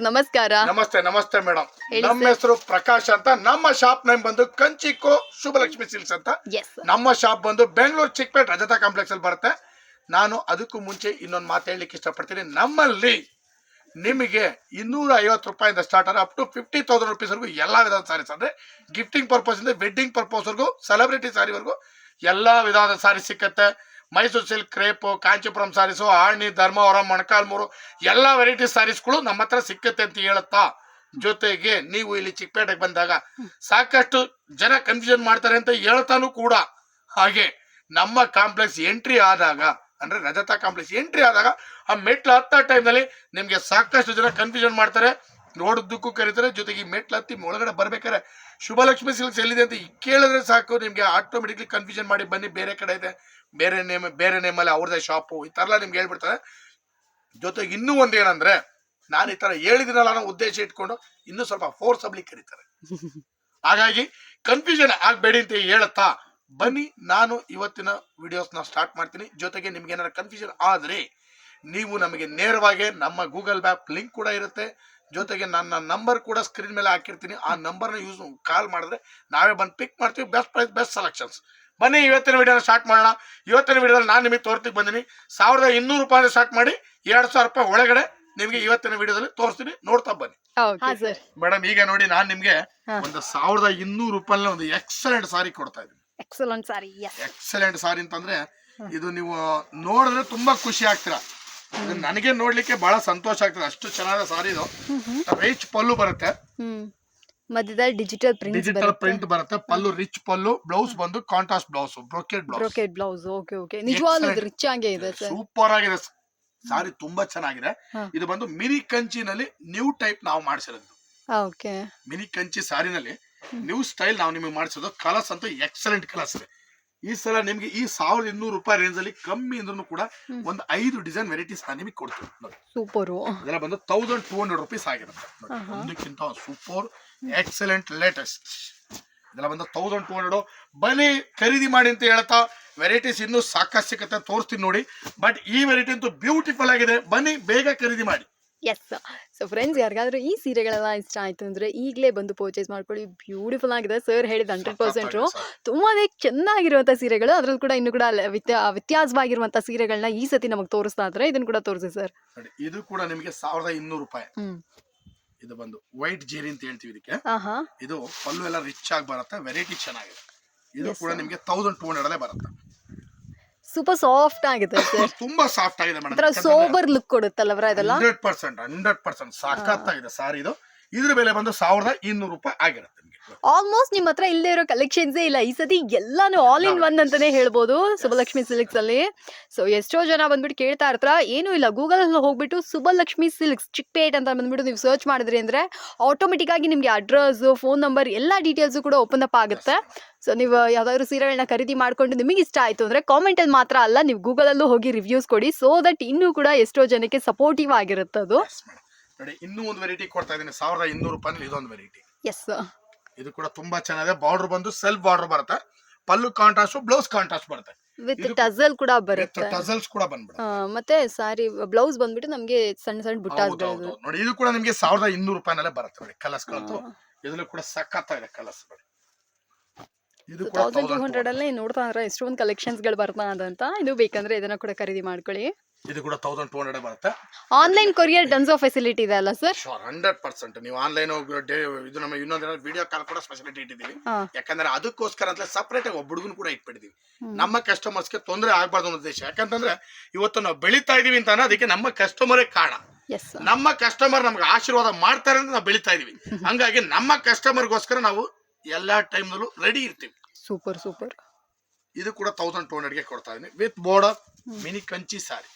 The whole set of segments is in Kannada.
ನಮಸ್ಕಾರ. ನಮಸ್ತೆ ನಮಸ್ತೆ ಮೇಡಮ್. ನಮ್ಮ. ಹೆಸರು ಪ್ರಕಾಶ್ ಅಂತ. ನಮ್ಮ ಶಾಪ್ ನೇಮ್ ಬಂದು ಕಂಚಿಕೋ ಶುಭಲಕ್ಷ್ಮಿ ಸಿಲ್ಸ್ ಅಂತ. ನಮ್ಮ ಶಾಪ್ ಬಂದು ಬೆಂಗಳೂರು ಚಿಕ್ಕಪೇಟ್ ರಜತಾ ಕಾಂಪ್ಲೆಕ್ಸ್ ಅಲ್ಲಿ ಬರುತ್ತೆ. ನಾನು ಅದಕ್ಕೂ ಮುಂಚೆ ಇನ್ನೊಂದು ಮಾತು ಹೇಳಲಿಕ್ಕೆ ಇಷ್ಟಪಡ್ತೀನಿ. ನಮ್ಮಲ್ಲಿ ನಿಮಗೆ ಇನ್ನೂರ ಐವತ್ತು ರೂಪಾಯಿಂದ start up to fifty thousand ರುಪೀಸ್ವರೆಗೂ ಎಲ್ಲ ವಿಧದ ಸಾರೀಸ್ ಅಂದ್ರೆ ಗಿಫ್ಟಿಂಗ್ ಪರ್ಪಸ್ ಇಂದ ವೆಡ್ಡಿಂಗ್ ಪರ್ಪಸ್ವರೆಗೂ ಸೆಲೆಬ್ರಿಟಿ ಸಾರಿವರೆಗೂ ಎಲ್ಲ ವಿಧದ ಸಾರಿ ಸಿಕ್ಕತ್ತೆ. ಮೈಸೂರು ಸಿಲ್ಕ್, ಕ್ರೇಪು, ಕಾಂಚೀಪುರಂ ಸಾರೀಸು, ಆರ್ಣಿ ಧರ್ಮವರಂ ಮೊಣಕಾಲ್ಮೂರು ಎಲ್ಲ ವೆರೈಟಿ ಸಾರೀಸ್ಗಳು ನಮ್ಮ ಹತ್ರ ಸಿಕ್ಕತ್ತೆ ಅಂತ ಹೇಳುತ್ತಾ? ಜೊತೆಗೆ ನೀವು ಇಲ್ಲಿ ಚಿಕ್ಕಪೇಟೆಗೆ ಬಂದಾಗ ಸಾಕಷ್ಟು ಜನ ಕನ್ಫ್ಯೂಷನ್ ಮಾಡ್ತಾರೆ ಅಂತ ಹೇಳ್ತಾನು ಕೂಡ. ಹಾಗೆ ನಮ್ಮ ಕಾಂಪ್ಲೆಕ್ಸ್ ಎಂಟ್ರಿ ಆದಾಗ, ಅಂದ್ರೆ ರಜತಾ ಕಾಂಪ್ಲೆಕ್ಸ್ ಎಂಟ್ರಿ ಆದಾಗ, ಆ ಮೆಟ್ಲು ಹತ್ತ ಟೈಮ್ನಲ್ಲಿ ನಿಮ್ಗೆ ಸಾಕಷ್ಟು ಜನ ಕನ್ಫ್ಯೂಷನ್ ಮಾಡ್ತಾರೆ, ನೋಡೋದಕ್ಕೂ ಕರೀತಾರೆ. ಜೊತೆಗೆ ಈ ಮೆಟ್ಲು ಹತ್ತಿ ಒಳಗಡೆ ಬರ್ಬೇಕಾದ್ರೆ ಶುಭಲಕ್ಷ್ಮಿ ಸಿಲ್ಕ್ಸ್ ಎಲ್ಲಿದೆ ಅಂತ ಕೇಳಿದ್ರೆ ಸಾಕು. ನಿಮ್ಗೆ ಆಟೋಮೆಟಿಕ್ಲಿ ಕನ್ಫ್ಯೂಷನ್ ಮಾಡಿ ಬನ್ನಿ, ಬೇರೆ ಕಡೆ ಇದೆ. ಬೇರೆ ನೇಮ್ ಬೇರೆ ನೇಮಲ್ಲಿ ಅವ್ರದೇ ಶಾಪು ಈ ಥರ ಎಲ್ಲ ನಿಮ್ಗೆ ಹೇಳ್ಬಿಡ್ತಾರೆ. ಜೊತೆಗೆ ಇನ್ನೂ ಒಂದು ಏನಂದ್ರೆ ನಾನು ಈ ಥರ ಹೇಳಿದಿನಲ್ಲ ಅನ್ನೋ ಉದ್ದೇಶ ಇಟ್ಕೊಂಡು ಇನ್ನೂ ಸ್ವಲ್ಪ ಫೋರ್ಸ್ ಅಬ್ಲಿ ಕರೀತಾರೆ. ಹಾಗಾಗಿ ಕನ್ಫ್ಯೂಷನ್ ಆಗಬೇಡಿ ಅಂತ ಹೇಳುತ್ತಾ ಬನ್ನಿ ನಾನು ಇವತ್ತಿನ ವಿಡಿಯೋಸ್ನ ಸ್ಟಾರ್ಟ್ ಮಾಡ್ತೀನಿ. ಜೊತೆಗೆ ನಿಮ್ಗೆ ಏನಾದ್ರು ಕನ್ಫ್ಯೂಷನ್ ಆದರೆ ನೀವು ನಮಗೆ ನೇರವಾಗಿ ನಮ್ಮ ಗೂಗಲ್ ಮ್ಯಾಪ್ ಲಿಂಕ್ ಕೂಡ ಇರುತ್ತೆ. ಜೊತೆಗೆ ನನ್ನ ನಂಬರ್ ಕೂಡ ಸ್ಕ್ರೀನ್ ಮೇಲೆ ಹಾಕಿರ್ತೀನಿ. ಆ ನಂಬರ್ನ ಯೂಸ್ ಕಾಲ್ ಮಾಡಿದ್ರೆ ನಾವೇ ಬಂದು ಪಿಕ್ ಮಾಡ್ತೀವಿ. ಬೆಸ್ಟ್ ಪ್ರೈಸ್ ಬೆಸ್ಟ್ ಸೆಲೆಕ್ಷನ್ಸ್ ಬನ್ನಿ ಇವತ್ತಿನ ವಿಡಿಯೋನ ಸ್ಟಾರ್ಟ್ ಮಾಡೋಣ. ಇವತ್ತಿನ ವಿಡಿಯೋದಲ್ಲಿ ನಾನು ನಿಮಗೆ ತೋರ್ತಿಗೆ ಬಂದಿನಿ. ಸಾವಿರದ ಇನ್ನೂರು ರೂಪಾಯಿ ಸ್ಟಾರ್ಟ್ ಮಾಡಿ ಎರಡು ಸಾವಿರ ರೂಪಾಯಿ ಒಳಗಡೆ ನಿಮ್ಗೆ ಇವತ್ತಿನ ವಿಡಿಯೋದಲ್ಲಿ ತೋರಿಸ್ತೀನಿ. ನೋಡ್ತಾ ಬನ್ನಿ. ಮೇಡಮ್ ಈಗ ನೋಡಿ ನಾನು ನಿಮ್ಗೆ. ಒಂದು ಸಾವಿರದ ಇನ್ನೂರು ರೂಪಾಯಿ ಒಂದು ಎಕ್ಸಲೆಂಟ್ ಸಾರಿ ಕೊಡ್ತಾ ಇದ್ದೀನಿ ಎಕ್ಸಲೆಂಟ್ ಸಾರಿ ಎಕ್ಸಲೆಂಟ್ ಸಾರಿ ಅಂತಂದ್ರೆ ಇದು ನೀವು ನೋಡಿದ್ರೆ ತುಂಬಾ ಖುಷಿ ಆಗ್ತೀರಾ. ನನಗೆ ನೋಡ್ಲಿಕ್ಕೆ ಬಹಳ ಸಂತೋಷ ಆಗ್ತದೆ. ಅಷ್ಟು ಚೆನ್ನಾದ ಸಾರಿ ಇದು. ರೈಚ್ ಪಲ್ಲು ಬರುತ್ತೆ. ಮಧ್ಯದಲ್ಲಿ ಡಿಜಿಟಲ್ ಪ್ರಿಂಟ್ ಡಿಜಿಟಲ್ ಪ್ರಿಂಟ್ ಬರುತ್ತೆ. ಪಲ್ಲು ರಿಚ್ ಪಲ್ಲು ಬ್ಲೌಸ್ ಬಂದು contrast blouse brocade blouse brocade blouse okay okay ನಿಜವಾಗ್ಲೂ Excellent. ರಿಚ್ ಆಗೇ ಇದೆ ಸರ್. ಸೂಪರ್ ಆಗಿದೆ ಸಾರಿ. ತುಂಬಾ ಚೆನ್ನಾಗಿದೆ. ಹಾ. ಇದು ಬಂದು ಮಿನಿ ಕಂಚಿನಲ್ಲಿ ನ್ಯೂ ಟೈಪ್ ನಾವು ಮಾಡಿಸಿರೋದು. ಓಕೆ ಮಿನಿ ಕಂಚಿ ಸಾರಿನಲ್ಲಿ ನ್ಯೂ ಸ್ಟೈಲ್ ನಾವು ನಿಮಗೆ ಮಾಡಿಸೋದು ಕಲರ್ಸ್ ಅಂತೂ ಎಕ್ಸಲೆಂಟ್ ಕಲರ್ಸ್ ಇದೆ. ಈ ಸಲ ನಿಮ್ಗೆ ಈ ಸಾವಿರದ ಇನ್ನೂರು ರೂಪಾಯಿ ರೇಂಜ್ ಅಲ್ಲಿ ಕಮ್ಮಿ ಅಂದ್ರೂ ಕೂಡ. ಒಂದು ಐದು ಡಿಸೈನ್ ವೆರೈಟೀಸ್ ನಾನು ನಿಮಗೆ ಕೊಡ್ತೀನಿ ನೋಡಿ. ಸೂಪರ್ ಇದೆಲ್ಲ ಬಂದು ತೌಸಂಡ್ ಟೂ ಹಂಡ್ರೆಡ್ ರುಪೀಸ್ ಆಗಿರುತ್ತೆ. ನೋಡಿ. ಒಂದಕ್ಕಿಂತ ಸೂಪರ್ ಎಕ್ಸಲೆಂಟ್ ಲೇಟೆಸ್ಟ್ ಇದೆಲ್ಲ ಬಂದು ತೌಸಂಡ್ ಟೂ ಹಂಡ್ರೆಡ್ ಬನ್ನಿ ಖರೀದಿ ಮಾಡಿ ಅಂತ ಹೇಳ್ತಾ ವೆರೈಟೀಸ್ ಇನ್ನೂ ಸಾಕಷ್ಟು ಸಿಕ್ಕತ್ತೆ ತೋರಿಸ್ತೀನಿ ನೋಡಿ. ಬಟ್ ಈ ವೆರೈಟಿ ಅಂತೂ ಬ್ಯೂಟಿಫುಲ್ ಆಗಿದೆ. ಬನ್ನಿ ಬೇಗ ಖರೀದಿ ಮಾಡಿ. ಎಸ್ ಸೊ ಫ್ರೆಂಡ್ಸ್ ಯಾರಿಗಾದ್ರೂ ಈ ಸೀರೆಗಳೆಲ್ಲ ಇಷ್ಟ ಆಯ್ತು ಅಂದ್ರೆ ಈಗಲೇ ಬಂದು ಪರ್ಚೇಸ್ ಮಾಡ್ಕೊಳ್ಳಿ. ಬ್ಯೂಟಿಫುಲ್ ಆಗಿದೆ. ಸರ್ ಹೇಳಿದ ಹಂಡ್ರೆಡ್ ಪರ್ಸೆಂಟು ತುಂಬಾನೇ ಚೆನ್ನಾಗಿರುವಂಥ ಸೀರೆಗಳು. ಅದ್ರಲ್ಲಿ ಕೂಡ ಇನ್ನು ಕೂಡ ವ್ಯತ್ಯಾ ವ್ಯತ್ಯಾಸವಾಗಿರುವಂಥ ಸೀರೆಗಳನ್ನ ಈ ಸತಿ ನಮಗೆ ತೋರಿಸ್ತಾ ಇದ್ರೆ ಇದನ್ನು ಕೂಡ ತೋರಿಸಿ ಸರ್ ನೋಡಿ ಇದು ಕೂಡ ನಿಮಗೆ ಸಾವಿರದ ಇನ್ನೂರು ರೂಪಾಯಿ. ಇದು ಬಂದು ವೈಟ್ ಜೇರಿ ಅಂತ ಹೇಳ್ತೀವಿ ಇದಕ್ಕೆ. ಇದು ಪಲ್ಲು ಎಲ್ಲ ರಿಚ್ ಆಗಿ ಬರುತ್ತೆ. ವೆರೈಟಿ ಚೆನ್ನಾಗಿದೆ. ಇದು ಕೂಡ ನಿಮಗೆ ತೌಸಂಡ್ ಟೂ ಹಂಡ್ರೆಡ್ ಅಲ್ಲೇ ಬರುತ್ತೆ. ಸೂಪರ್ ಸಾಫ್ಟ್ ಆಗಿದೆ ಸರ್. ತುಂಬಾ ಸಾಫ್ಟ್ ಆಗಿದೆ ಒಂಥರ ಮೇಡಮ್ ಸೋಬರ್ ಲುಕ್ ಕೊಡುತ್ತಲ್ಲವ್ರ ಇದೆಲ್ಲ? ಹಂಡ್ರೆಡ್ ಪರ್ಸೆಂಟ್ ಹಂಡ್ರೆಡ್ ಪರ್ಸೆಂಟ್ ಸಾಕಾಗ್ತಾಗಿದೆ ಸಾರಿ ಇದು. ಇದ್ರ ಬೆಲೆ ಬಂದು ಸಾವಿರದ ಇನ್ನೂರು ರೂಪಾಯಿ ಆಗಿರುತ್ತೆ ನಿಮಗೆ. ಆಲ್ಮೋಸ್ಟ್ ನಿಮ್ಮ ಹತ್ರ ಇಲ್ಲದೆ ಇರೋ ಕಲೆಕ್ಷನ್ಸೇ ಇಲ್ಲ. ಈ ಸತಿ ಎಲ್ಲಾನು ಆಲ್ ಇನ್ ಒನ್ ಅಂತಾನೆ ಹೇಳ್ಬೋದು ಸುಬಲಕ್ಷ್ಮಿ ಸಿಲ್ಕ್ಸ್ ಅಲ್ಲಿ ಸೊ ಎಷ್ಟೋ ಜನ ಬಂದ್ಬಿಟ್ಟು ಕೇಳ್ತಾ ಇರ್ತಾರ. ಏನೂ ಇಲ್ಲ. ಗೂಗಲ್ ಅಲ್ಲಿ ಹೋಗ್ಬಿಟ್ಟು ಸುಬಲಕ್ಷ್ಮಿ ಸಿಲ್ಕ್ಸ್ ಚಿಕ್ಕಪೇಟ್ ಅಂತ ಬಂದ್ಬಿಟ್ಟು ನೀವು ಸರ್ಚ್ ಮಾಡಿದ್ರಿ ಅಂದ್ರೆ ಆಟೋಮೆಟಿಕ್ ಆಗಿ ನಿಮಗೆ ಅಡ್ರೆಸ್ ಫೋನ್ ನಂಬರ್ ಎಲ್ಲ ಡೀಟೇಲ್ಸು ಕೂಡ ಓಪನ್ ಅಪ್ ಆಗುತ್ತೆ. ಸೊ ನೀವು ಯಾವ್ದಾದ್ರು ಸೀರೆಗಳನ್ನ ಖರೀದಿ ಮಾಡ್ಕೊಂಡು ನಿಮಗೆ ಇಷ್ಟ ಆಯ್ತು ಅಂದ್ರೆ ಕಾಮೆಂಟ್ ಅಲ್ಲಿ ಮಾತ್ರ ಅಲ್ಲ ನೀವು ಗೂಗಲ್ ಅಲ್ಲೂ ಹೋಗಿ ರಿವ್ಯೂಸ್ ಕೊಡಿ ಸೊ ದಟ್ ಇನ್ನೂ ಕೂಡ ಎಷ್ಟೋ ಜನಕ್ಕೆ ಸಪೋರ್ಟಿವ್ ಆಗಿರುತ್ತೆ ಅದು. ನೋಡಿ ಇನ್ನೂ ಒಂದು ವೆರೈಟಿ ಕೊಡ್ತಾ ಇದ್ದೀನಿ. ಸಾವಿರದ ಇನ್ನೂರು ರೂಪಾಯಿ ಇದೊಂದು ವೆರೈಟಿ ಎಸ್ ಇದು ಕೂಡ ತುಂಬಾ ಚೆನ್ನಾಗಿದೆ. ಬಾರ್ಡರ್ ಬಂದು ಸೆಲ್ಫ್ ಬಾರ್ಡರ್ ಬರುತ್ತೆ. ಪಲ್ಲು ಕಾಂಟ್ರಾಸ್ಟ್ ಬ್ಲೌಸ್ ಕಾಂಟ್ರಾಸ್ಟ್ ಬರುತ್ತೆ. ವಿತ್ ಟಸಲ್ ಕೂಡ ಬರುತ್ತೆ. ಟಸಲ್ಸ್ ಕೂಡ ಬಂದ್ಬಿಡುತ್ತೆ. ಮತ್ತೆ ಸಾರಿ ಬ್ಲೌಸ್ ಬಂದ್ಬಿಟ್ಟು ನಮಗೆ ಸಣ್ಣ ಸಣ್ಣ ಬುಟ್ಟ ನೋಡಿ ಇದು ಕೂಡ ನಿಮಗೆ ಸಾವಿರದ ಇನ್ನೂರು ರೂಪಾಯಿನಲ್ಲೇ ಬರುತ್ತೆ. ನೋಡಿ ಕಲರ್ಸ್ ಗಳಂತೂ ಇದರಲ್ಲೂ ಕೂಡ ಸಖತ್ತಾಗಿದೆ ಕಲರ್ಸ್ ನೋಡಿ. ಇದು ತೌಸಂಡ್ ಟೂ 1200. ಹಂಡ್ರೆಡ್ ಅಲ್ಲೇ ನೋಡ್ತಾ ಇದ್ರೆ ಎಷ್ಟೊಂದು ಕಲೆಕ್ಷನ್ಸ್ಗಳು ಬರ್ತಾ ಅಂತ. ಇದು ಬೇಕಂದ್ರೆ ಇದನ್ನ ಕೂಡ ಖರೀದಿ ಮಾಡ್ಕೊಳ್ಳಿ. ಇದು ಕೂಡ ತೌಸಂಡ್ ಟೂ ಹಂಡ್ರೆಡ್ ಬರುತ್ತೆ. ಆನ್ಲೈನ್ ಕೊರಿಯರ್ ಡನ್ಸೋ ಫೆಸಿಲಿಟಿ ಇದೆ ಅಲ್ಲ ಸರ್ ಶೋರ್ ಹಂಡ್ರೆಡ್ ಪರ್ಸೆಂಟ್ ನೀವು ಆನ್ಲೈನ್ ಇದು ನಮ್ಮ ಇನ್ನೊಂದು ವಿಡಿಯೋ ಕಾಲ್ ಕೂಡ ಸ್ಪೆಷಾಲಿಟಿ ಇಟ್ಟಿದ್ದೀವಿ. ಯಾಕಂದ್ರೆ ಅದಕ್ಕೋಸ್ಕರ ಅಂತ ಸಪ್ರೇಟ್ ಆಗಿ ಒಬ್ಬ ಹುಡುಗನ ಕೂಡ ಇಟ್ಬಿಟ್ಟಿದೀವಿ ನಮ್ಮ ನಮ್ಮ ಕಸ್ಟಮರ್ಸ್ಗೆ ತೊಂದರೆ ಆಗಬಾರ್ದು ಅನ್ನೋ ಉದ್ದೇಶ. ಯಾಕಂತಂದ್ರೆ ಇವತ್ತು ನಾವು ಬೆಳೀತಾ ಇದೀವಿ ಅಂತ ಅದಕ್ಕೆ ನಮ್ಮ ಕಸ್ಟಮರೇ ಕಾರಣ. ನಮ್ಮ ಕಸ್ಟಮರ್ ನಮ್ಗೆ ಆಶೀರ್ವಾದ ಮಾಡ್ತಾರೆ ಅಂತ ನಾವು ಬೆಳೀತಾ ಇದೀವಿ ಹಂಗಾಗಿ ನಮ್ಮ ಕಸ್ಟಮರ್ಗೋಸ್ಕರ ನಾವು ಎಲ್ಲಾ ಟೈಮ್ನಲ್ಲೂ ರೆಡಿ ಇರ್ತೀವಿ. ಸೂಪರ್ ಸೂಪರ್ ಇದು ಕೂಡ ತೌಸಂಡ್ ಟೂ ಹಂಡ್ರೆಡ್ಗೆ ಕೊಡ್ತಾ ಇದೀನಿ with border mini Kanchi sari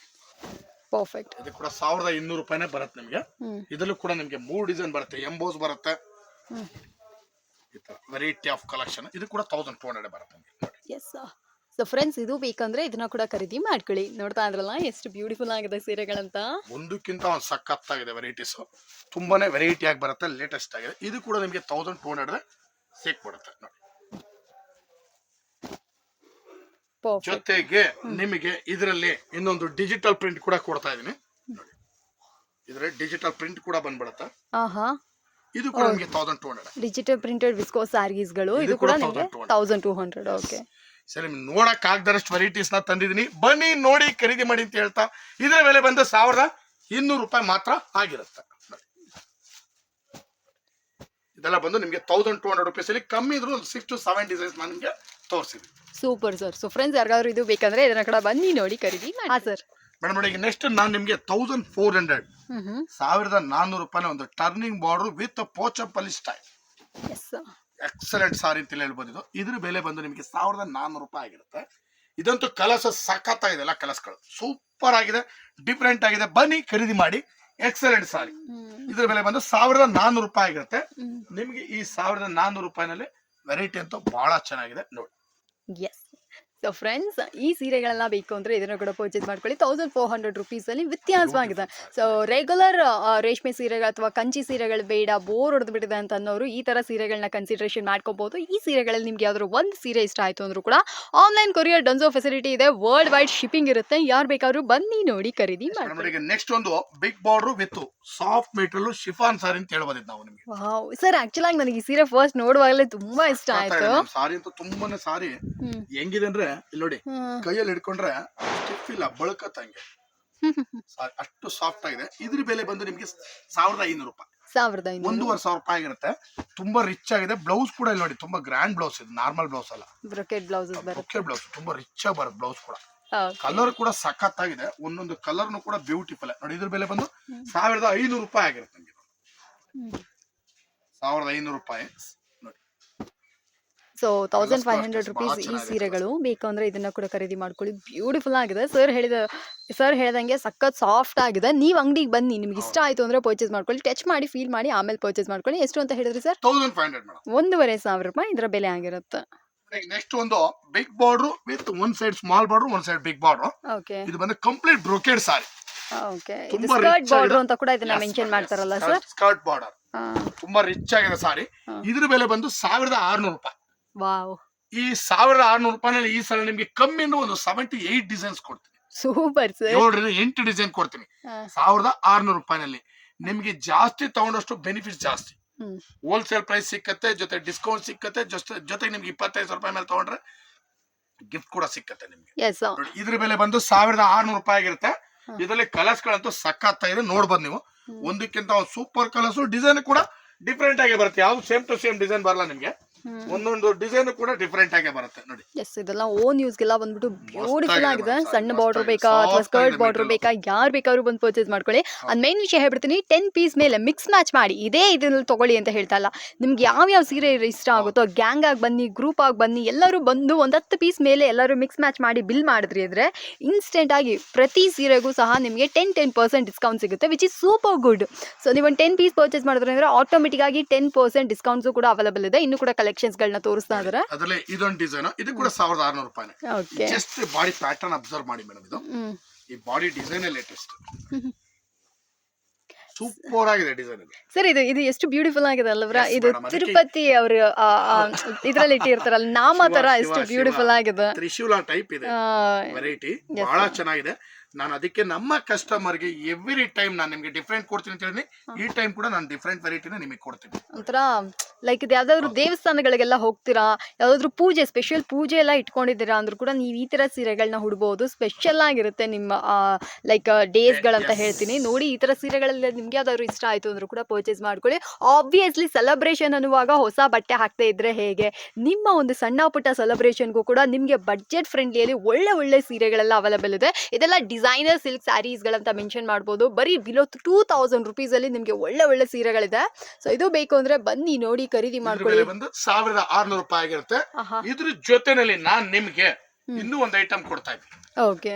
perfect ಇದು ಕೂಡ ಸಾವಿರದ ಇನ್ನೂರು ರೂಪಾಯಿನೇ ಬರುತ್ತೆ ನಿಮಗೆ. ಹ್ಮ್. ಇದರಲ್ಲೂ ಕೂಡ ನಿಮಗೆ ಮೂರು ಡಿಸೈನ್ ಬರುತ್ತೆ. ಎಂಬೋಸ್ ಬರುತ್ತೆ. ಹ್ಮ್. ಈ ತರ ವೆರೈಟಿ ಆಫ್ ಕಲೆಕ್ಷನ್ ಇದು ಕೂಡ ತೌಸಂಡ್ ಟೂ ಹಂಡ್ರೆಡ್ ಬರುತ್ತೆ ನಿಮ್ಗೆ. ನೋಡಿ ಎಸ್ ಸೊ ಫ್ರೆಂಡ್ಸ್ ಇದು ಬೇಕಂದ್ರೆ ಇದನ್ನ ಕೂಡ ಖರೀದಿ ಮಾಡ್ಕೊಳ್ಳಿ. ನೋಡ್ತಾ ಇದ್ರಲ್ಲ ಎಷ್ಟು ಬ್ಯೂಟಿಫುಲ್ ಆಗಿದೆ ಸೀರೆಗಳಂತ. ಒಂದಕ್ಕಿಂತ ಒಂದು ಸಖತ್ತಾಗಿದೆ ವೆರೈಟೀಸ್ ತುಂಬಾನೇ ವೆರೈಟಿ ಆಗಿ ಬರುತ್ತೆ ಲೇಟೆಸ್ಟ್ ಆಗಿದೆ. ಇದು ಕೂಡ ನಿಮಗೆ ತೌಸಂಡ್ ಟೂ ಹಂಡ್ರೆಡ್ ಸಿಕ್ಬಿಡುತ್ತೆ ನೋಡಿ ಪರ್ಫೆಕ್ಟ್ ಜೊತೆಗೆ ನಿಮಗೆ ಇದರಲ್ಲಿ ಇನ್ನೊಂದು ಡಿಜಿಟಲ್ ಪ್ರಿಂಟ್ ಕೂಡ ಕೊಡ್ತಾ ಇದೀನಿ ಇದ್ರೆ ಡಿಜಿಟಲ್ ಪ್ರಿಂಟ್ ಕೂಡ ಬಂದ್ಬಿಡತ್ತ. ಇದು ಕೂಡ ನಿಮಗೆ thousand two hundred digital printed visco ಸ್ಯಾರೀಸ್ಗಳು ಇದು ಇದು ಕೂಡ ನಿಮಗೆ 1200. ತೌಸಂಡ್ ಟೂ ಹಂಡ್ರೆಡ್ ಓಕೆ ಸರಿ ನೋಡಕ್ ಆಗದಷ್ಟು ವೆರೈಟೀಸ್ನ ತಂದಿದ್ದೀನಿ. ಬನ್ನಿ ನೋಡಿ ಖರೀದಿ ಮಾಡಿ ಅಂತ ಹೇಳ್ತಾ. ಇದರ ಬೆಲೆ ಬಂದು ಸಾವಿರದ ಇನ್ನೂರು ರೂಪಾಯಿ ಮಾತ್ರ ಆಗಿರುತ್ತೆ. ಇದೆಲ್ಲ ಬಂದು ನಿಮಗೆ ತೌಸಂಡ್ ಟೂ ಹಂಡ್ರೆಡ್ ರುಪೀಸ್ ಅಲ್ಲಿ ಕಮ್ಮಿ ಇದ್ರು ಸಿಕ್ಸ್ ಟು ಸೆವೆನ್ ಡಿಸೈನ್ಸ್ ನಾನು ನಿಮಗೆ ತೋರಿಸಿದ್ದೀನಿ ಸೂಪರ್ ಸರ್ ಸೊ ಫ್ರೆಂಡ್ಸ್ ಯಾರಿಗಾದ್ರೂ ಇದು ಬೇಕಂದ್ರೆ ಇದನ್ನ ಕಡೆ ಬನ್ನಿ ನೋಡಿ ಖರೀದಿ ಹಾ ಸರ್ ಮೇಡಮ್ ನೋಡಿ ಈಗ ನೆಕ್ಸ್ಟ್ ನಾನು ನಿಮಗೆ ತೌಸಂಡ್ ಫೋರ್ ಹಂಡ್ರೆಡ್ ಸಾವಿರದ ನಾನ್ನೂರು ರೂಪಾಯಿನ ಒಂದು turning border with Pochampally style yes excellent sari ಅಂತ ಹೇಳ್ಬೋದು ಇದು. ಇದ್ರ ಬೆಲೆ ಬಂದು ನಿಮಗೆ ಸಾವಿರದ ನಾನ್ನೂರು ರೂಪಾಯಿ ಆಗಿರುತ್ತೆ. ಇದಂತೂ ಕಲಸ ಸಖತ್ ಇದೆ ಎಲ್ಲ ಕಲಸ್ಗಳು. ಸೂಪರ್ ಆಗಿದೆ. ಡಿಫ್ರೆಂಟ್ ಆಗಿದೆ. ಬನ್ನಿ ಖರೀದಿ ಮಾಡಿ. ಎಕ್ಸಲೆಂಟ್ ಸಾರಿ ಇದ್ರ ಬೆಲೆ ಬಂದು ಸಾವಿರದ ನಾನ್ನೂರು ರೂಪಾಯಿ ಆಗಿರುತ್ತೆ. ನಿಮಗೆ ಈ ಸಾವಿರದ ನಾನ್ನೂರು ರೂಪಾಯಿನಲ್ಲಿ ವೆರೈಟಿ ಅಂತೂ ಬಹಳ ಚೆನ್ನಾಗಿದೆ. ನೋಡಿ. ಎಸ್ ಸೊ ಫ್ರೆಂಡ್ಸ್ ಈ ಸೀರೆಗಳೆಲ್ಲ ಬೇಕು ಅಂದರೆ ಇದನ್ನು ಕೂಡ ಪರ್ಚೇಸ್ ಮಾಡ್ಕೊಳ್ಳಿ. ತೌಸಂಡ್ ಫೋರ್ ಹಂಡ್ರೆಡ್ ರುಪೀಸಲ್ಲಿ ವ್ಯತ್ಯಾಸವಾಗಿದೆ. ಸೊ ರೆಗ್ಯುಲರ್ ರೇಷ್ಮೆ ಸೀರೆಗಳು ಅಥವಾ ಕಂಚಿ ಸೀರೆಗಳು ಬೇಡ ಬೋರ್ ಹೊಡೆದ್ಬಿಟ್ಟಿದೆ ಅಂತ ಅನ್ನೋರು ಈ ಥರ ಸೀರೆಗಳನ್ನ ಕನ್ಸಿಡ್ರೇಷನ್ ಮಾಡ್ಕೋಬಹುದು ಈ ಸೀರೆಗಳಲ್ಲಿ ನಿಮ್ಗೆ ಯಾವ್ದಾದ್ರು ಒಂದು ಸೀರೆ ಇಷ್ಟ ಆಯಿತು ಅಂದರೂ ಕೂಡ ಆನ್ಲೈನ್ ಕೊರಿಯರ್ ಡನ್ಸೋ ಫೆಸಿಲಿಟಿ ಇದೆ. ವರ್ಲ್ಡ್ ವೈಡ್ ಶಿಪ್ಪಿಂಗ್ ಇರುತ್ತೆ. ಯಾರು ಬೇಕಾದ್ರೂ ಬನ್ನಿ ನೋಡಿ ಖರೀದಿ ಮಾಡಿ ನೆಕ್ಸ್ಟ್ ಒಂದು big border with soft material chiffon sari ಅಂತ ಹೇಳ್ಬೋದು ನಾವು ನಿಮಗೆ. ವಾವ್ ಸರ್ ಆಕ್ಚುಲಾಗಿ ನನಗೆ ಈ ಸೀರೆ ಫಸ್ಟ್ ನೋಡುವಾಗಲೇ ತುಂಬಾ ಇಷ್ಟ ಆಯ್ತು. ಸಾರಿ ಅಂತ ತುಂಬಾನೇ ಸಾರಿ. ಹೆಂಗಿದೆ ಅಂದ್ರೆ ಇಲ್ಲಿ ನೋಡಿ ಕೈಯಲ್ಲಿ ಹಿಡ್ಕೊಂಡ್ರೆ ಸ್ಟಿಫ್ ಇಲ್ಲ ಬಳಕತ್ತಂಗೆ. ಅಷ್ಟು ಸಾಫ್ಟ್ ಆಗಿದೆ. ಇದ್ರ ಬೆಲೆ ಬಂದು ನಿಮ್ಗೆ ಸಾವಿರದ ಐನೂರು ರೂಪಾಯಿ. ಸಾವಿರದ ಐನೂರು. ಒಂದೂವರೆ ಸಾವಿರ ರೂಪಾಯಿ ಆಗಿರುತ್ತೆ. ತುಂಬಾ ರಿಚ್ ಆಗಿದೆ. ಬ್ಲೌಸ್ ಕೂಡ ಇಲ್ಲಿ ನೋಡಿ ತುಂಬಾ ಗ್ರ್ಯಾಂಡ್ ಬ್ಲೌಸ್ ಇದು ನಾರ್ಮಲ್ ಬ್ಲೌಸ್ ಅಲ್ಲ. ಬ್ರೊಕೆಟ್ ಬ್ಲೌಸಸ್ ಬರುತ್ತೆ. ಬ್ಲೌಸ್ ತುಂಬಾ ರಿಚ್ ಆಗಿ ಬರುತ್ತೆ ಬ್ಲೌಸ್ ಕೂಡ. ಕಲರ್ ಕೂಡ ಸಖತ್ ಆಗಿದೆ ಒಂದೊಂದು ಕಲರ್ನು ಕೂಡ ಬ್ಯೂಟಿಫುಲ್ ನೋಡಿ ಇದ್ರ ಬೆಲೆ ಬಂದು ಸಾವಿರದ ಐನೂರು ರೂಪಾಯಿ ಆಗಿರುತ್ತೆ. ಸಾವಿರದ ಐನೂರು ರೂಪಾಯಿ. So thousand five hundred rupees ಈ ಸೀರೆಗಳು. ಬೇಕಂದ್ರೆ ಇದನ್ನ ಕೂಡ ಖರೀದಿ ಮಾಡ್ಕೊಳ್ಳಿ. ಬ್ಯೂಟಿಫುಲ್ ಆಗಿದೆ. ಸರ್ ಹೇಳಿದ ಸರ್ ಹೇಳ್ದಂಗೆ ಸಖತ್ ಸಾಫ್ಟ್ ಆಗಿದೆ. ನೀವು ಅಂಗಡಿಗೆ ಬನ್ನಿ. ನಿಮ್ಗೆ ಇಷ್ಟ ಆಯ್ತು ಅಂದ್ರೆ ಪರ್ಚೇಸ್ ಮಾಡ್ಕೊಳ್ಳಿ. ಟಚ್ ಮಾಡಿ ಫೀಲ್ ಮಾಡಿ ಆಮೇಲೆ ಪರ್ಚೇಸ್ ಮಾಡ್ಕೊಳ್ಳಿ. ಎಷ್ಟು ಅಂತ ಹೇಳಿದ್ರಿ ಸರ್ ಒಂದೂವರೆ ಸಾವಿರ ರೂಪಾಯಿ ಇದರ ಬೆಲೆ ಆಗಿರುತ್ತೆ. ನೆಕ್ಸ್ಟ್ ಒಂದು big border with one side small border one side big border okay ಇದು ಬಂದು ಕಂಪ್ಲೀಟ್ ಬ್ರೋಕೆಡ್ ಸಾರಿ ಓಕೆ ಇದು ಸ್ಕರ್ಟ್ ಬಾರ್ಡರ್ ಅಂತ ಕೂಡ ಇದನ್ನ ಮೆನ್ಷನ್ ಮಾಡ್ತಾರಲ್ಲ ಸರ್ ಸ್ಕರ್ಟ್ ಬಾರ್ಡರ್ ತುಂಬಾ ರಿಚ್ ಆಗಿದೆ ಸಾರಿ. ಇದ್ರ ಬೆಲೆ ಬಂದು ಸಾವಿರದ ಆರ್ನೂರು ರೂಪಾಯಿ. ಈ ಸಾವಿರದ ಆರ್ನೂರು ರೂಪಾಯಿನಲ್ಲಿ ಈ ಸಲ ನಿಮ್ಗೆ ಕಮ್ಮಿ ಒಂದು ಸೆವೆಂಟಿ ಏಟ್ ಡಿಸೈನ್ಸ್ ಕೊಡ್ತೀನಿ. Super sir. ಏಳರಿಂದ ಎಂಟು ಡಿಸೈನ್ ಕೊಡ್ತೀನಿ. ಸಾವಿರದ ಆರ್ನೂರು ರೂಪಾಯಿನಲ್ಲಿ ನಿಮ್ಗೆ ಜಾಸ್ತಿ ತಗೊಂಡಷ್ಟು ಬೆನಿಫಿಟ್ ಜಾಸ್ತಿ. ಹೋಲ್ಸೇಲ್ ಪ್ರೈಸ್ ಸಿಕ್ಕತ್ತೆ ಜೊತೆ ಡಿಸ್ಕೌಂಟ್ ಸಿಕ್ಕತ್ತೆ ಜೊತೆ ಜೊತೆಗೆ ನಿಮ್ಗೆ ಇಪ್ಪತ್ತೈದು ಸಾವಿರ ರೂಪಾಯಿ ಮೇಲೆ ತಗೊಂಡ್ರೆ ಗಿಫ್ಟ್ ಕೂಡ ಸಿಕ್ಕತ್ತೆ ನಿಮ್ಗೆ. ಇದ್ರ ಬೆಲೆ ಬಂದು ಸಾವಿರದ ಆರ್ನೂರು ರೂಪಾಯಿ ಆಗಿರುತ್ತೆ. ಇದರಲ್ಲಿ ಕಲರ್ಸ್ ಗಳಂತೂ ಸಕ್ಕತ್ತ ಇದೆ ನೋಡ್ಬೋದು ನೀವು. ಒಂದಕ್ಕಿಂತ ಒಂದು ಸೂಪರ್ ಕಲರ್ಸ್ ಡಿಸೈನ್ ಕೂಡ ಡಿಫ್ರೆಂಟ್ ಆಗಿ ಬರುತ್ತೆ. ಯಾವ್ದು ಸೇಮ್ ಟು ಸೇಮ್ ಡಿಸೈನ್ ಬರಲ್ಲ ನಿಮ್ಗೆ. ಒಂದೊಂದು ಡಿಸೈನ್ ಕೂಡ ಡಿಫರೆಂಟ್ ಆಗಿ ಬರುತ್ತೆ ನೋಡಿ. ಎಸ್ ಇದೆಲ್ಲ ಓನ್ ಯೂಸ್ ಗೆಲ್ಲ ಬಂದ್ಬಿಟ್ಟು ಬ್ಯೂಟಿಫುಲ್ ಆಗಿದೆ ಸಣ್ಣ ಬಾರ್ಡರ್ ಬೇಕಾ ಅಥವಾ ಸ್ಕರ್ಟ್ ಬಾರ್ಡರ್ ಬೇಕಾ? ಯಾರು ಬೇಕಾದ್ರೂ ಬಂದು ಪರ್ಚೇಸ್ ಮಾಡ್ಕೊಳ್ಳಿ. ಅದ್ ಮೇನ್ ವಿಷಯ ಹೇಳ್ಬಿಡ್ತೀನಿ ಟೆನ್ ಪೀಸ್ ಮೇಲೆ ಮಿಕ್ಸ್ ಮ್ಯಾಚ್ ಮಾಡಿ ಇದೇ ಇದನ್ನ ತಗೊಳ್ಳಿ ಅಂತ ಹೇಳ್ತಾ ಇಲ್ಲ. ನಿಮ್ಗೆ ಯಾವ ಯಾವ ಸೀರೆ ಇಷ್ಟ ಆಗುತ್ತೋ ಗ್ಯಾಂಗ್ ಆಗಿ ಬನ್ನಿ ಗ್ರೂಪ್ ಆಗಿ ಬನ್ನಿ ಎಲ್ಲರೂ ಬಂದು ಒಂದ್ ಹತ್ತು ಪೀಸ್ ಮೇಲೆ ಎಲ್ಲರೂ ಮಿಕ್ಸ್ ಮ್ಯಾಚ್ ಮಾಡಿ ಬಿಲ್ ಮಾಡಿದ್ರಿ ಅಂದ್ರೆ ಇನ್ಸ್ಟೆಂಟ್ ಆಗಿ ಪ್ರತಿ ಸೀರೆಗೂ ಸಹ ನಿಮಗೆ ಟೆನ್ ಟೆನ್ ಪರ್ಸೆಂಟ್ ಡಿಸ್ಕೌಂಟ್ ಸಿಗುತ್ತೆ which is super good so ನೀವು ಒಂದು ಟೆನ್ ಪೀಸ್ ಪರ್ಚೇಸ್ ಮಾಡಿದ್ರೆ ಅಂದ್ರೆ ಆಟೋಮೆಟಿಕ್ ಆಗಿ ಟೆನ್ ಪರ್ಸೆಂಟ್ ಡಿಸ್ಕೌಂಟ್ಸು ಕೂಡ ಅವೈಲೇಬಲ್ ಇದೆ. ಇನ್ನು ಕೂಡ ಕಲೆಕ್ಷನ್ಸ್ಗಳನ್ನ ತೋರಿಸ್ತಾ ಇದ್ದಾರೆ ಅದರಲ್ಲಿ ಇದೊಂದು ಡಿಸೈನ್ ಇದು ಕೂಡ ಸಾವಿರದ ಆರ್ನೂರು ರೂಪಾಯಿ okay just body pattern observe ಮಾಡಿ ಮೇಡಮ್ ಇದು. ಈ ಬಾಡಿ ಡಿಸೈನ್ ಲೇಟೆಸ್ಟ್ ಸೂಪರ್ ಆಗಿದೆ ಡಿಸೈನ್ ಇದು. ಸರ್ ಇದು ಇದು ಎಷ್ಟು ಬ್ಯೂಟಿಫುಲ್ ಆಗಿದೆ ಅಲ್ವರ ಇದು ತಿರುಪತಿ ಅವರು ಇದ್ರಲ್ಲಿ ಇಟ್ಟಿರ್ತಾರಲ್ಲ ನಾಮ ತರ ಎಷ್ಟು. ಬ್ಯೂಟಿಫುಲ್ ಆಗಿದೆ. ತ್ರಿಶೂಲ ಟೈಪ್ ಇದೆ. ವೆರೈಟಿ ಬಹಳ ಚೆನ್ನಾಗಿದೆ. ನಾನು ಅದಕ್ಕೆ ನಮ್ಮ ಕಸ್ಟಮರ್ಗೆ ಎವ್ರಿ ಟೈಮ್ ನಾನು ನಿಮಗೆ ಡಿಫ್ರೆಂಟ್ ಕೊಡ್ತೀನಿ ಅಂತ ಹೇಳಿ ಈ ಟೈಮ್ ಕೂಡ ನಾನು ಡಿಫ್ರೆಂಟ್ ವೆರೈಟಿನ ನಿಮಗೆ ಕೊಡ್ತೀನಿ. ಒಂಥರ ಲೈಕ್ ಇದು ಯಾವ್ದಾದ್ರು ದೇವಸ್ಥಾನಗಳಿಗೆಲ್ಲ ಹೋಗ್ತೀರಾ ಯಾವ್ದಾದ್ರು ಪೂಜೆ ಸ್ಪೆಷಲ್ ಪೂಜೆ ಎಲ್ಲ ಇಟ್ಕೊಂಡಿದ್ದೀರಾ ಅಂದ್ರೂ ಕೂಡ ನೀವು ಈ ತರ ಸೀರೆಗಳನ್ನ ಹುಡ್ಬೋದು ಸ್ಪೆಷಲ್ ಆಗಿರುತ್ತೆ ನಿಮ್ಮ ಲೈಕ್ ಡೇಸ್ಗಳಂತ ಗಳಂತ ಹೇಳ್ತೀನಿ. ನೋಡಿ ಈ ತರ ಸೀರೆಗಳಲ್ಲಿ ನಿಮ್ಗೆ ಯಾವ್ದಾದ್ರು ಇಷ್ಟ ಆಯ್ತು ಅಂದ್ರೂ ಕೂಡ ಪರ್ಚೇಸ್ ಮಾಡ್ಕೊಳ್ಳಿ. ಆಬ್ವಿಯಸ್ಲಿ ಸೆಲೆಬ್ರೇಷನ್ ಅನ್ನುವಾಗ ಹೊಸ ಬಟ್ಟೆ ಹಾಕ್ತಾ ಇದ್ರೆ ಹೇಗೆ? ನಿಮ್ಮ ಒಂದು ಸಣ್ಣ ಪುಟ್ಟ ಸೆಲೆಬ್ರೇಷನ್ಗೂ ಕೂಡ ನಿಮಗೆ ಬಡ್ಜೆಟ್ ಫ್ರೆಂಡ್ಲಿಯಲ್ಲಿ ಒಳ್ಳೆ ಒಳ್ಳೆ ಸೀರೆಗಳೆಲ್ಲ ಅವೈಲೇಬಲ್ ಇದೆ. ಇದೆಲ್ಲ ಡಿಸೈನರ್ ಸಿಲ್ಕ್ ಸ್ಯಾರೀಸ್ಗಳಂತ ಮೆನ್ಷನ್ ಮಾಡ್ಬೋದು. ಬರೀ ಬಿಲೋ ಟೂ ತೌಸಂಡ್ ರುಪೀಸಲ್ಲಿ ನಿಮಗೆ ಒಳ್ಳೆ ಒಳ್ಳೆ ಸೀರೆಗಳಿದೆ. ಸೊ ಇದು ಬೇಕು ಅಂದ್ರೆ ಬನ್ನಿ ನೋಡಿ ಖರೀದಿ ಮಾಡ್ಕೊಳ್ಳಿ. ಬಂದು ಸಾವಿರದ ಆರ್ನೂರು ರೂಪಾಯಿ ಆಗಿರುತ್ತೆ. ಇದ್ರ ಜೊತೆನಲ್ಲಿ ನಾನ್ ನಿಮ್ಗೆ ಇನ್ನೂ ಒಂದು ಐಟಮ್ ಕೊಡ್ತಾ ಇದ್ದೀನಿ. ಓಕೆ.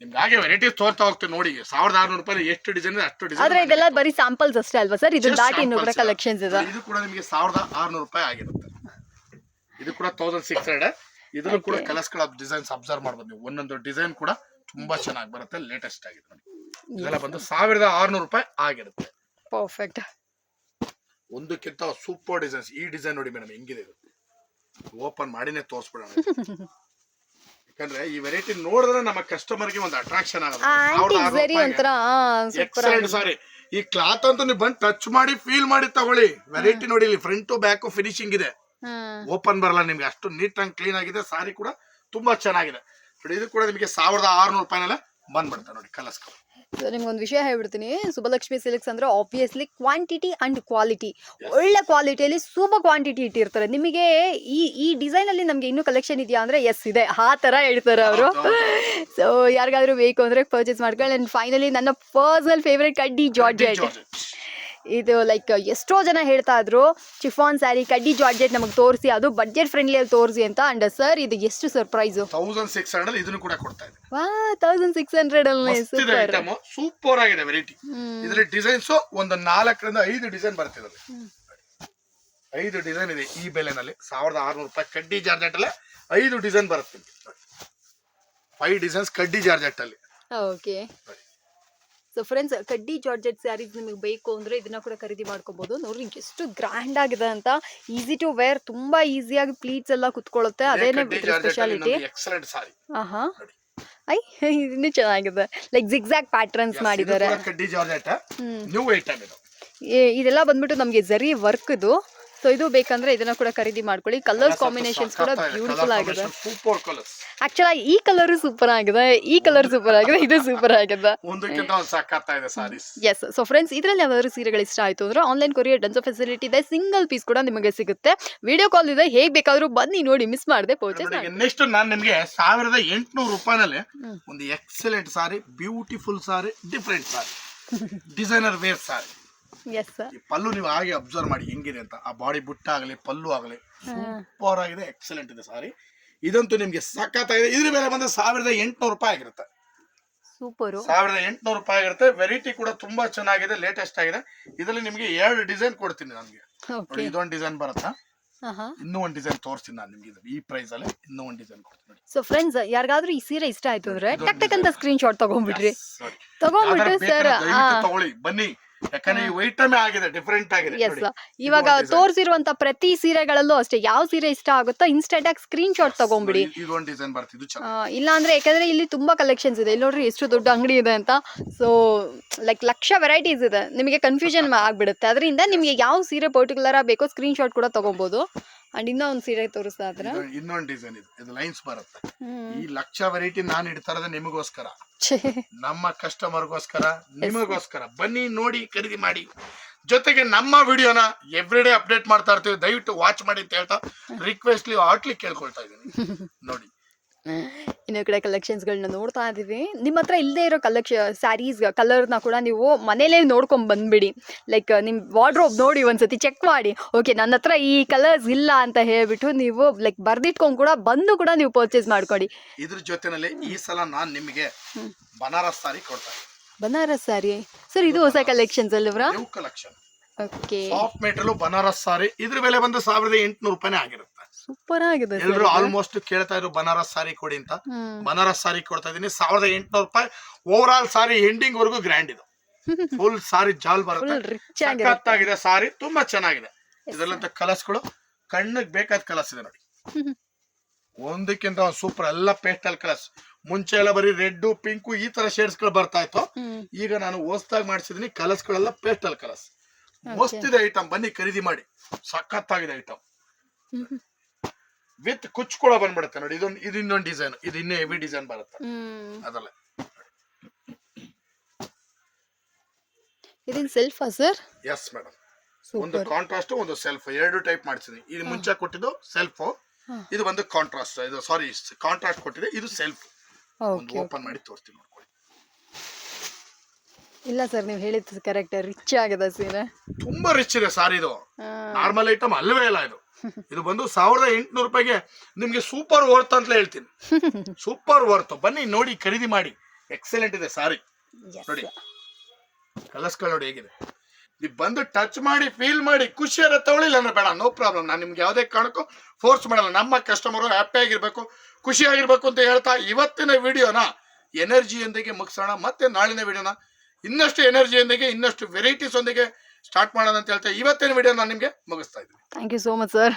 ನಿಮ್ಗೆ ಹಾಗೆ ವೆರೈಟೀಸ್ ತೋರ್ತಾ ಹೋಗ್ತೀನಿ ನೋಡಿ. ಸಾವಿರದ ಆರ್ನೂರು ರೂಪಾಯಿ ಎಷ್ಟು ಡಿಸೈನ್ ಅಷ್ಟು ಡಿಸೈನ್ ಆದ್ರೆ ಇದೆಲ್ಲ ಬರೀ ಸ್ಯಾಂಪಲ್ಸ್ ಅಷ್ಟೇ ಅಲ್ವಾ ಸರ್ ಇದು ದಾಟಿ ಇನ್ನೊಬ್ಬರ ಕಲೆಕ್ಷನ್ಸ್ ಇದೆ. ಇದು ಕೂಡ ನಿಮಗೆ ಸಾವಿರದ ಆರ್ನೂರು ರೂಪಾಯಿ ಆಗಿರುತ್ತೆ. ಇದು ಕೂಡ ತೌಸಂಡ್ ಸಿಕ್ಸ್ ಹಂಡ್ರೆಡ್ ಇದ್ರೂ ಕೂಡ. ಕಲರ್ಸ್ ಡಿಸೈನ್ಸ್ ಅಬ್ಸರ್ವ್ ಮಾಡ್ಬೋದು ನೀವು. ಒಂದೊಂದು ಡಿಸೈನ್ ಕೂಡ ತುಂಬಾ ಚೆನ್ನಾಗಿ ಬರುತ್ತೆ ಲೇಟೆಸ್ಟ್ ಆಗಿದೆ ನೋಡಿ. ಇದೆಲ್ಲ ಬಂದು ಸಾವಿರದ ಆರ್ನೂರು ರೂಪಾಯಿ ಆಗಿರುತ್ತೆ. ಪರ್ಫೆಕ್ಟ್ ಒಂದಕ್ಕಿಂತ ಸೂಪರ್ ಡಿಸೈನ್ಸ್ ಈ ಡಿಸೈನ್ ನೋಡಿ ಮೇಡಮ್ ಹೆಂಗಿದೆ ಇದು? ಓಪನ್ ಮಾಡಿನೇ ತೋರಿಸ್ಬಿಡೋಣ. ಯಾಕಂದ್ರೆ ಈ ವೆರೈಟಿ ನೋಡಿದ್ರೆ ನಮ್ಮ ಕಸ್ಟಮರ್ಗೆ ಒಂದು ಅಟ್ರಾಕ್ಷನ್ ಆಗುತ್ತೆ. ಎಕ್ಸಲೆಂಟ್ ಸಾರಿ ಈ ಕ್ಲಾತ್ ಅಂತೂ ನೀವು ಬಂದು ಟಚ್ ಮಾಡಿ ಫೀಲ್ ಮಾಡಿ ತಗೊಳ್ಳಿ. ವೆರೈಟಿ ನೋಡಿ ಇಲ್ಲಿ ಫ್ರಂಟ್ ಬ್ಯಾಕ್ ಫಿನಿಶಿಂಗ್ ಇದೆ. ಓಪನ್ ಬರಲ್ಲ ನಿಮ್ಗೆ. ಅಷ್ಟು ನೀಟ್ ಆಗಿ ಕ್ಲೀನ್ ಆಗಿದೆ. ಸಾರಿ ಕೂಡ ತುಂಬಾ ಚೆನ್ನಾಗಿದೆ. ನೋಡಿ ಇದು ಕೂಡ ನಿಮಗೆ ಸಾವಿರದ ಆರುನೂರು ರೂಪಾಯಿನಲ್ಲೇ ಬಂದ್ಬಿಡುತ್ತೆ ನೋಡಿ ಕಲರ್ಸ್ ಸೊ ನಿಮ್ಗೊಂದು ವಿಷಯ ಹೇಳ್ಬಿಡ್ತೀನಿ. ಸುಬ್ಬಲಕ್ಷ್ಮಿ ಸಿಲ್ಕ್ಸ್ ಅಂದ್ರೆ ಆಬ್ವಿಯಸ್ಲಿ ಕ್ವಾಂಟಿಟಿ ಅಂಡ್ ಕ್ವಾಲಿಟಿ ಒಳ್ಳೆ ಕ್ವಾಲಿಟಿಯಲ್ಲಿ ಸೂಪರ್ ಕ್ವಾಂಟಿಟಿ ಇಟ್ಟಿರ್ತಾರೆ. ನಿಮಗೆ ಈ ಈ ಡಿಸೈನ್ ಅಲ್ಲಿ ನಮ್ಗೆ ಇನ್ನೂ ಕಲೆಕ್ಷನ್ ಇದೆಯಾ ಅಂದ್ರೆ ಎಸ್ ಇದೆ. ಆ ತರ ಹೇಳ್ತಾರೆ ಅವರು. ಸೊ ಯಾರಿಗಾದ್ರೂ ಬೇಕು ಅಂದ್ರೆ ಪರ್ಚೇಸ್ ಮಾಡ್ಕೊಳ್ಳಿ. ಅಂಡ್ ಫೈನಲಿ ನನ್ನ ಪರ್ಸನಲ್ ಫೇವ್ರೆಟ್ ಕಡ್ಡಿ ಜಾರ್ಜೆಟ್ ಇದು ಲೈಕ್ ಎಷ್ಟೋ ಜನ ಹೇಳ್ತಾ ಇದ್ರು ಚಿಫಾನ್ ಸ್ಯಾರಿ ಕಡ್ಡಿ ಜಾರ್ಜೆಟ್ ನಮಗೆ ತೋರಿಸಿ ಅದು ಬಡ್ಜೆಟ್ ಫ್ರೆಂಡ್ಲಿಯಲ್ಲಿ ತೋರಿಸಿ ಅಂತ ಅಂಡ್ ಸರ್ ಇದು ಎಷ್ಟು ಸರ್ಪ್ರೈಸ್ ತೌಸಂಡ್ ಸಿಕ್ಸ್ ಹಂಡ್ರೆಡ್ ಇದನ್ನು ಕೂಡ ಕೊಡ್ತಾ ಇದೆ. ವಾ ತೌಸಂಡ್ ಸಿಕ್ಸ್ ಹಂಡ್ರೆಡ್ ಅಲ್ಲಿ ಸೂಪರ್ ಆಗಿದೆ ವೆರೈಟಿ ಇದ್ರ ಡಿಸೈನ್ಸ್ ಒಂದು ನಾಲ್ಕರಿಂದ ಐದು ಡಿಸೈನ್ ಬರ್ತಿದೆ ಐದು ಡಿಸೈನ್ ಇದೆ ಈ ಬೆಲೆನಲ್ಲಿ. ಸಾವಿರದ ಆರ್ನೂರು ರೂಪಾಯಿ ಕಡ್ಡಿ ಜಾರ್ಜೆಟ್ ಅಲ್ಲೇ ಐದು ಡಿಸೈನ್ ಬರುತ್ತೆ. ಫೈವ್ ಡಿಸೈನ್ಸ್ ಕಡ್ಡಿ ಜಾರ್ಜೆಟ್ ಅಲ್ಲಿ. ಓಕೆ ಸೊ ಫ್ರೆಂಡ್ಸ್ ಕಡ್ಡಿ ಜಾರ್ಜೆಟ್ ಸ್ಯಾರೀಸ್ ನಿಮಗೆ ಬೇಕು ಅಂದ್ರೆ ಇದನ್ನ ಕೂಡ ಖರೀದಿ ಮಾಡ್ಕೋಬಹುದು ನೋಡಿ ಎಷ್ಟು ಗ್ರ್ಯಾಂಡ್ ಆಗಿದೆ ಅಂತ. ಈಸಿ ಟು ವೇರ್ ತುಂಬಾ ಈಸಿಯಾಗಿ ಪ್ಲೀಟ್ಸ್ ಎಲ್ಲ ಕುತ್ಕೊಳ್ಳುತ್ತೆ. ಅದೇನೇ ಸ್ಪೆಷಾಲಿಟಿ ಆಹಾ. ಐ ಇದನ್ನು ಚೆನ್ನಾಗಿದೆ. ಲೈಕ್ ಜಿಗ್ಸಾಗ್ ಪ್ಯಾಟರ್ನ್ಸ್ ಮಾಡಿದ್ದಾರೆ. ಕಡ್ಡಿ ಜಾರ್ಜೆಟ್. ಹ್ಮ್. ನ್ಯೂ ಐಟಮ್ ಇದು. ಏ- ಇದೆಲ್ಲ ಬಂದ್ಬಿಟ್ಟು ನಮಗೆ ಜರಿ ವರ್ಕ್ ಇದು. ಸೊ ಇದು ಬೇಕಂದ್ರೆ ಇದನ್ನ ಕೂಡ ಖರೀದಿ ಮಾಡ್ಕೊಳ್ಳಿ. ಕಲರ್ ಕಾಂಬಿನೇಷನ್ಸ್ ಕೂಡ ಬ್ಯೂಟಿಫುಲ್ ಆಗಿದೆ. ಆಕ್ಚುಲ್ ಈ ಕಲರ್ ಸೂಪರ್ ಆಗಿದೆ. ಈ ಕಲರ್ ಸೂಪರ್ ಆಗಿದೆ. ಇದು ಸೂಪರ್ ಆಗಿದೆ. ಎಸ್ ಸೊ ಫ್ರೆಂಡ್ಸ್ ಇದರಲ್ಲಿ ಯಾವ್ದಾದ್ರು ಸೀರೆಗಳು ಇಷ್ಟ ಆಯ್ತು ಅಂದ್ರೆ ಆನ್ಲೈನ್ ಕೊರಿಯರ್ ಡನ್ಸೋ ಫೆಸಿಲಿಟಿ ಇದೆ. ಸಿಂಗಲ್ ಪೀಸ್ ಕೂಡ ನಿಮಗೆ ಸಿಗುತ್ತೆ. ವಿಡಿಯೋ ಕಾಲ್ ಇದೆ. ಹೇಗ್ ಬೇಕಾದ್ರೂ ಬನ್ನಿ ನೋಡಿ ಮಿಸ್ ಮಾಡದೆ ಪರ್ಚೇಸ್ ನೆಕ್ಸ್ಟ್ ನಾನು ನಿಮಗೆ ಸಾವಿರದ ಎಂಟುನೂರು ರೂಪಾಯಿನಲ್ಲಿ ಒಂದು excellent sari beautiful sari different sari designer wear sari yes ಈ ಪಲ್ಲು ನೀವು ಹಾಗೆ ಅಬ್ಸರ್ವ್ ಮಾಡಿ ಹೆಂಗಿದೆ ಅಂತ. ಆ ಬಾಡಿ ಬುಟ್ಟ ಆಗಲಿ ಪಲ್ಲು ಆಗಲಿ ಸೂಪರ್ ಆಗಿದೆ ಎಕ್ಸಲೆಂಟ್ ಇದೆ ಸಾರಿ. ಇದಂತೂ ನಿಮ್ಗೆ ಸಖತ್ತಾಗಿದೆ. ಇದ್ರ ಮೇಲೆ ಬಂದ್ರೆ ಸಾವಿರದ ಎಂಟುನೂರು ರೂಪಾಯಿ ಆಗಿರುತ್ತೆ. ಸೂಪರ್ ಸಾವಿರದ ಎಂಟುನೂರು ರೂಪಾಯಿ ಆಗಿರುತ್ತೆ. ವೆರೈಟಿ ಕೂಡ ತುಂಬಾ ಚೆನ್ನಾಗಿದೆ ಲೇಟೆಸ್ಟ್ ಆಗಿದೆ. ಇದರಲ್ಲಿ ನಿಮ್ಗೆ ಎರಡು ಡಿಸೈನ್ ಕೊಡ್ತೀನಿ ನನಗೆ. ನೋಡಿ ಇದೊಂದು ಡಿಸೈನ್ ಬರುತ್ತಾ? ಇನ್ನೂ ಒಂದು ಡಿಸೈನ್ ತೋರಿಸ್ತೀನಿ ನಾನು ನಿಮ್ಗೆ ಇದು. ಈ ಪ್ರೈಸ್ ಅಲ್ಲಿ ಇನ್ನೂ ಒಂದು ಡಿಸೈನ್ ಕೊಡ್ತೀನಿ ಸೊ ಫ್ರೆಂಡ್ಸ್ ಯಾರಿಗಾದ್ರೂ ಈ ಸೀರೆ ಇಷ್ಟ ಆಯ್ತು ಅಂದ್ರೆ ಟಕ್ ಟಕ್ ಅಂತ ಸ್ಕ್ರೀನ್ ಶಾಟ್ ತಗೊಂಡ್ಬಿಡ್ರಿ. ತಗೊಂಡ್ಬಿಟ್ಟು ಸರ್ ತಗೊಳ್ಳಿ. ಬನ್ನಿ. ಯಾಕಂದ್ರೆ ಈ ವೈಟ್ ಆಗಿದೆ ಡಿಫ್ರೆಂಟ್ ಆಗಿದೆ ಎಸ್ ಇವಾಗ ತೋರಿಸಿರುವಂತ ಪ್ರತಿ ಸೀರೆಗಳಲ್ಲೂ ಅಷ್ಟೇ ಯಾವ ಸೀರೆ ಇಷ್ಟ ಆಗುತ್ತೋ ಇನ್ಸ್ಟೆಂಟ್ ಆಗಿ ಸ್ಕ್ರೀನ್ ಶಾಟ್ ತಗೊಂಡ್ಬಿಡಿ ನೋಡಿ, ಇದೊಂದು ಡಿಸೈನ್ ಬರ್ತಿದ್ದು ಇಲ್ಲ ಅಂದ್ರೆ ಯಾಕಂದ್ರೆ ಇಲ್ಲಿ ತುಂಬಾ ಕಲೆಕ್ಷನ್ಸ್ ಇದೆ. ಇಲ್ಲಿ ನೋಡ್ರಿ ಎಷ್ಟು ದೊಡ್ಡ ಅಂಗಡಿ ಇದೆ ಅಂತ. ಸೊ ಲೈಕ್ ಲಕ್ಷ ವೆರೈಟೀಸ್ ಇದೆ. ನಿಮಗೆ ಕನ್ಫ್ಯೂಷನ್ ಆಗ್ಬಿಡುತ್ತೆ. ಅದರಿಂದ ನಿಮಗೆ ಯಾವ ಸೀರೆ ಪರ್ಟಿಕ್ಯುಲರ್ ಆಗಿ ಬೇಕೋ ಸ್ಕ್ರೀನ್ ಶಾಟ್ ಕೂಡ ತಗೊಬೋದು. ಅಂಡ್ ಇನ್ನೂ ಒಂದು ಸೀರೆ ತೋರಿಸ್ತಾ ಇನ್ನೊಂದು ಡಿಸೈನ್ ಇದೆ. ಇದು ಲೈನ್ಸ್ ಬರುತ್ತೆ. ಈ ಲಕ್ಷ ವೆರೈಟಿ ನಾನು ಇಡ್ತಾ ಇರೋದು ನಿಮಗೋಸ್ಕರ ನಮ್ಮ ಕಸ್ಟಮರ್ಗೋಸ್ಕರ ನಿಮಗೋಸ್ಕರ. ಬನ್ನಿ ನೋಡಿ ಖರೀದಿ ಮಾಡಿ. ಜೊತೆಗೆ ನಮ್ಮ ವಿಡಿಯೋನ ಎವ್ರಿ ಡೇ ಅಪ್ಡೇಟ್ ಮಾಡ್ತಾ ಇರ್ತೀವಿ. ದಯವಿಟ್ಟು ವಾಚ್ ಮಾಡಿ ಅಂತ ಹೇಳ್ತಾ ರಿಕ್ವೆಸ್ಟ್ಲಿ ಆಟ್ಲಿ ಕೇಳ್ಕೊಳ್ತಾ ಇದ್ದೀನಿ. ನೋಡಿ. ಇನ್ನು ಕಡೆ ಕಲೆಕ್ಷನ್ಸ್ಗಳನ್ನ ನೋಡ್ತಾ ಇದ್ದೀವಿ. ನಿಮ್ಮ ಹತ್ರ ಇಲ್ಲದೆ ಇರೋ ಕಲೆಕ್ಷ ಸ್ಯಾರೀಸ್ ಕಲರ್ನ ಕೂಡ ನೀವು ಮನೇಲೇ ನೋಡ್ಕೊಂಡು ಬಂದ್ಬಿಡಿ. ಲೈಕ್ ನಿಮ್ಮ ವಾರ್ಡ್ರೋಬ್ ನೋಡಿ ಒಂದ್ಸತಿ ಚೆಕ್ ಮಾಡಿ. ಓಕೆ ನನ್ನ ಹತ್ರ ಈ ಕಲರ್ಸ್ ಇಲ್ಲ ಅಂತ ಹೇಳ್ಬಿಟ್ಟು ನೀವು ಲೈಕ್ ಬರ್ದಿಟ್ಕೊಂಡು ಕೂಡ ಬಂದು ಕೂಡ ನೀವು ಪರ್ಚೇಸ್ ಮಾಡ್ಕೊಡಿ. ಇದ್ರ ಜೊತೆನಲ್ಲಿ ಈ ಸಲ ನಾನು ನಿಮಗೆ ಬನಾರಸ್ ಸಾರಿ ಕೊಡ್ತಾ ಬನಾರಸ್ ಸಾರಿ? ಸರ್ ಇದು ಹೊಸ collections ಅಲ್ವರಾ collection okay soft material Banaras sari. ಇದ್ರ ಬೆಲೆ ಬಂದು ಸಾವಿರದ ಎಂಟುನೂರು ರೂಪಾಯಿನೇ ಆಗಿರುತ್ತೆ. ಸೂಪರ್ ಆಗಿದೆ ಎಲ್ಲರೂ ಆಲ್ಮೋಸ್ಟ್ ಕೇಳ್ತಾ ಇದ್ರು ಬನಾರಸ್ ಸಾರಿ ಕೊಡಿ ಅಂತ. ಬನಾರಸ್ ಸಾರಿ ಕೊಡ್ತಾ ಇದೀನಿ. ಸಾವಿರದ ಎಂಟುನೂರು ರೂಪಾಯಿ ಓವರ್ ಆಲ್ ಸಾರಿ ಎಂಡಿಂಗ್ ವರೆಗೂ ಗ್ರ್ಯಾಂಡ್ ಇದು. ಫುಲ್ ಸಾರಿ ಜಾಲ್ ಬರುತ್ತೆ. ಸಾರಿ ತುಂಬಾ ಚೆನ್ನಾಗಿದೆ. ಇದರಲ್ಲಂತ ಕಲರ್ಸ್ಗಳು ಕಣ್ಣಿಗೆ ಬೇಕಾದ ಕಲರ್ಸ್ ಇದೆ ನೋಡಿ. ಒಂದಕ್ಕಿಂತ ಒಂದು ಸೂಪರ್ ಎಲ್ಲ ಪೇಸ್ಟಲ್ ಕಲರ್ಸ್. ಮುಂಚೆ ಎಲ್ಲ ಬರೀ ರೆಡ್ ಪಿಂಕು ಈ ತರ ಶೇಡ್ಸ್ಗಳು ಬರ್ತಾ ಇತ್ತು. ಈಗ ನಾನು ಹೊಸದಾಗಿ ಮಾಡಿಸಿದೀನಿ ಕಲರ್ಸ್ ಗಳೆಲ್ಲ ಪೇಸ್ಟಲ್ ಕಲರ್ಸ್. ಮಸ್ತ್ ಇದೆ ಐಟಮ್ ಬನ್ನಿ ಖರೀದಿ ಮಾಡಿ. ಸಖತ್ತಾಗಿದೆ ಐಟಮ್. ವಿತ್ ಕುಚ್ ಕೂಡ ಬಂದ್ಬಿಡುತ್ತೆ ನೋಡಿ. ಇದೊಂದು ಇದು ಇನ್ನೊಂದು ಡಿಸೈನ್ ಇದು ಇನ್ನೇ ಹೆವಿ ಡಿಸೈನ್ ಬರುತ್ತೆ. ಅದಲ್ಲ ಇದೇನ್ ಸೆಲ್ಫಾ ಸರ್ ಎಸ್ ಮೇಡಮ್ ಒಂದು ಕಾಂಟ್ರಾಸ್ಟ್ ಒಂದು ಸೆಲ್ಫ್ ಎರಡು ಟೈಪ್ ಮಾಡ್ತೀನಿ ಇದು ಮುಂಚೆ ಕೊಟ್ಟಿದ್ದು ಸೆಲ್ಫ್ ಇದು ಒಂದು ಕಾಂಟ್ರಾಸ್ಟ್ ಇದು ಸಾರಿ ಕಾಂಟ್ರಾಸ್ಟ್ ಕೊಟ್ಟಿದೆ. ಇದು ಸೆಲ್ಫ್ ಒಂದು ಓಪನ್ ಮಾಡಿ ತೋರಿಸ್ತೀನಿ ನೋಡ್ಕೊಳ್ಳಿ. ಇಲ್ಲ ಸರ್ ನೀವು ಹೇಳಿದ್ದು ಕರೆಕ್ಟ್ ರಿಚ್ ಆಗಿದೆ ಸೀರೆ ತುಂಬಾ ರಿಚ್ ಇದೆ ಸಾರಿ ಇದು. ನಾರ್ಮಲ್ ಐಟಮ್ ಅಲ್ಲವೇ ಇಲ್ಲ ಇದು. ಇದು ಬಂದು ಸಾವಿರದ ಎಂಟುನೂರು ರೂಪಾಯಿಗೆ ನಿಮ್ಗೆ ಸೂಪರ್ ವರ್ತ್ ಅಂತ ಹೇಳ್ತೀನಿ. ಸೂಪರ್ ವರ್ತ್ ಬನ್ನಿ ನೋಡಿ ಖರೀದಿ ಮಾಡಿ. ಎಕ್ಸಲೆಂಟ್ ಇದೆ ಸಾರಿ. ನೋಡಿ. ಕಲರ್ಸ್ಗಳು ನೋಡಿ ಹೇಗಿದೆ. ನೀವು ಬಂದು ಟಚ್ ಮಾಡಿ ಫೀಲ್ ಮಾಡಿ ಖುಷಿಯಾರ ತಗೊಳ್ಳಿಲ್ಲ ಅಂದ್ರೆ ಬೇಡ. ನೋ ಪ್ರಾಬ್ಲಮ್ ನಾನು ನಿಮ್ಗೆ ಯಾವುದೇ ಕಾರಣಕ್ಕೂ ಫೋರ್ಸ್ ಮಾಡಲ್ಲ. ನಮ್ಮ ಕಸ್ಟಮರು ಹ್ಯಾಪಿ ಆಗಿರ್ಬೇಕು ಖುಷಿಯಾಗಿರ್ಬೇಕು ಅಂತ ಹೇಳ್ತಾ ಇವತ್ತಿನ ವಿಡಿಯೋನ ಎನರ್ಜಿಯೊಂದಿಗೆ ಮುಗಿಸೋಣ. ಮತ್ತೆ ನಾಳಿನ ವಿಡಿಯೋನ ಇನ್ನಷ್ಟು ಎನರ್ಜಿಯೊಂದಿಗೆ ಇನ್ನಷ್ಟು ವೆರೈಟೀಸ್ ಒಂದಿಗೆ ಸ್ಟಾರ್ಟ್ ಮಾಡೋಣ ಅಂತ ಹೇಳ್ತಾ, ಇವತ್ತಿನ ವಿಡಿಯೋ ನಾನು ನಿಮಗೆ ಮುಗಿಸ್ತಾ ಇದ್ದೀನಿ. Thank you so much sir